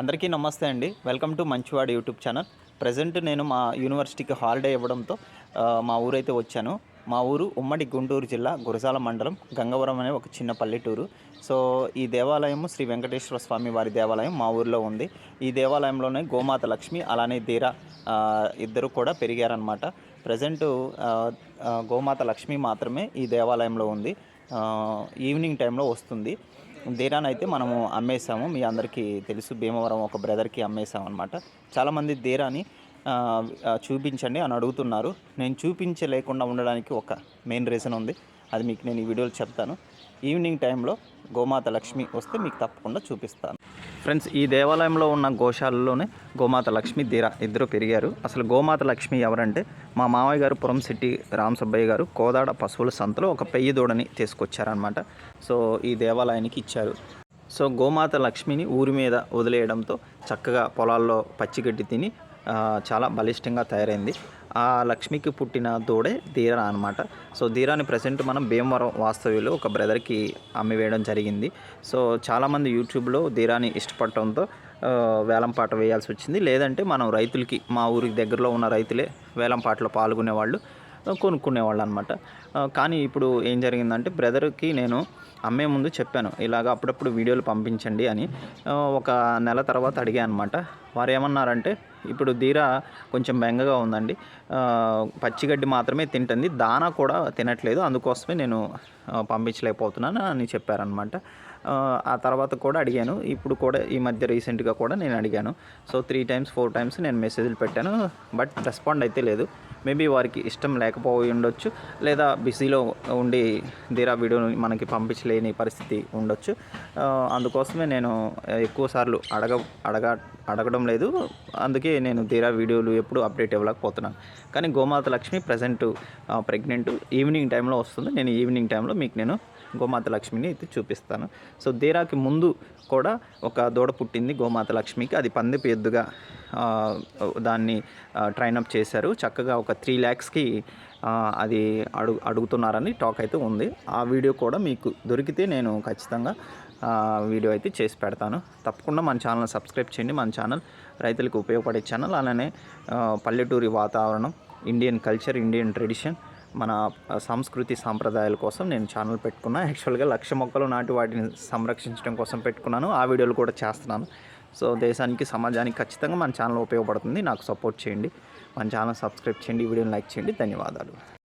అందరికీ నమస్తే అండి. వెల్కమ్ టు మంచివాడు యూట్యూబ్ ఛానల్. ప్రజెంట్ నేను మా యూనివర్సిటీకి హాలిడే ఇవ్వడంతో మా ఊరైతే వచ్చాను. మా ఊరు ఉమ్మడి గుంటూరు జిల్లా గురజాల మండలం గంగవరం అనే ఒక చిన్న పల్లెటూరు. సో ఈ దేవాలయం శ్రీ వెంకటేశ్వర స్వామి వారి దేవాలయం మా ఊరిలో ఉంది. ఈ దేవాలయంలోనే గోమాత లక్ష్మి అలానే ధీర ఇద్దరు కూడా పెరిగారనమాట ప్రజెంట్ గోమాత లక్ష్మి మాత్రమే ఈ దేవాలయంలో ఉంది. ఈవినింగ్ టైంలో వస్తుంది. దీరాని అయితే మనము అమ్మేసాము మీ అందరికీ తెలుసు భీమవరం ఒక బ్రదర్కి అమ్మేసాము అనమాట చాలామంది దీరాని చూపించండి అని అడుగుతున్నారు. నేను చూపించలేకుండా ఉండడానికి ఒక మెయిన్ రీజన్ ఉంది. అది మీకు నేను ఈ వీడియోలో చెప్తాను. ఈవినింగ్ టైంలో గోమాత లక్ష్మి వస్తే మీకు తప్పకుండా చూపిస్తాను. ఫ్రెండ్స్ ఈ దేవాలయంలో ఉన్న గోశాలలోనే గోమాత లక్ష్మి దీర ఇద్దరు పెరిగారు. అసలు గోమాత లక్ష్మి ఎవరంటే మా మామయ్య గారు పురంశెట్టి రామ్ సుబ్బయ్య గారు కోదాడ పశువుల సంతలో ఒక పెయ్యి దూడని తీసుకొచ్చారనమాట సో ఈ దేవాలయానికి ఇచ్చారు. సో గోమాత లక్ష్మిని ఊరి మీద వదిలేయడంతో చక్కగా పొలాల్లో పచ్చిగడ్డి తిని చాలా బలిష్టంగా తయారైంది. ఆ లక్ష్మికి పుట్టిన దూడే ధీర అనమాట సో ధీరాని ప్రజెంట్ మనం భీమవరం వాస్తవ్యులు ఒక బ్రదర్కి అమ్మివేయడం జరిగింది. సో చాలామంది యూట్యూబ్లో ధీరాని ఇష్టపడటంతో వేలంపాట వేయాల్సి వచ్చింది. లేదంటే మనం రైతులకి మా ఊరికి దగ్గరలో ఉన్న రైతులే వేలంపాటలో పాల్గొనేవాళ్ళు. కొనుక్కునేవాళ్ళు అనమాట కానీ ఇప్పుడు ఏం జరిగిందంటే బ్రదర్కి నేను అమ్మే ముందు చెప్పాను ఇలాగ అప్పుడప్పుడు వీడియోలు పంపించండి అని. ఒక నెల తర్వాత అడిగాను అనమాట. వారు ఏమన్నారంటే ఇప్పుడు దీర కొంచెం బెంగగా ఉందండి. పచ్చిగడ్డి మాత్రమే తింటుంది. దానా కూడా తినట్లేదు. అందుకోసమే నేను పంపించలేకపోతున్నాను అని చెప్పారనమాట. ఆ తర్వాత కూడా అడిగాను. ఇప్పుడు కూడా ఈ మధ్య రీసెంట్గా కూడా నేను అడిగాను. So three times four times నేను మెసేజ్లు పెట్టాను. బట్ రెస్పాండ్ అయితే లేదు. మేబీ వారికి ఇష్టం లేకపోయి ఉండొచ్చు లేదా బిజీలో ఉండి దీరా వీడియోని మనకి పంపించలేని పరిస్థితి ఉండొచ్చు. అందుకోసమే నేను ఎక్కువ సార్లు అడగ అడగ అడగడం లేదు. అందుకే నేను తీరా వీడియోలు ఎప్పుడు అప్డేట్ ఇవ్వలేకపోతున్నాను. కానీ గోమాత లక్ష్మి ప్రజెంట్ ప్రెగ్నెంట్. ఈవినింగ్ టైంలో వస్తుంది. నేను ఈవినింగ్ టైంలో మీకు నేను గోమాత లక్ష్మిని అయితే చూపిస్తాను. సో దీరాకి ముందు కూడా ఒక దూడ పుట్టింది గోమాత లక్ష్మికి. అది పందిపు ఎద్దుగా దాన్ని దాన్ని ట్రైనప్ చేశారు. చక్కగా ఒక త్రీ ల్యాక్స్కి అది అడుగు అడుగుతున్నారని టాక్ అయితే ఉంది. ఆ వీడియో కూడా మీకు దొరికితే నేను ఖచ్చితంగా వీడియో అయితే చేసి పెడతాను. తప్పకుండా మన ఛానల్ సబ్స్క్రైబ్ చేయండి. మన ఛానల్ రైతులకు ఉపయోగపడే ఛానల్. అలానే పల్లెటూరి వాతావరణం ఇండియన్ కల్చర్ ఇండియన్ ట్రెడిషన్ మన సంస్కృతి సాంప్రదాయాల కోసం నేను ఛానల్ పెట్టుకున్నా. యాక్చువల్గా లక్ష మొక్కలు నాటి వాటిని సంరక్షించడం కోసం పెట్టుకున్నాను. ఆ వీడియోలు కూడా చేస్తున్నాను. సో దేశానికి సమాజానికి ఖచ్చితంగా మన ఛానల్ ఉపయోగపడుతుంది. నాకు సపోర్ట్ చేయండి. మన ఛానల్ సబ్స్క్రైబ్ చేయండి. వీడియోని లైక్ చేయండి. ధన్యవాదాలు.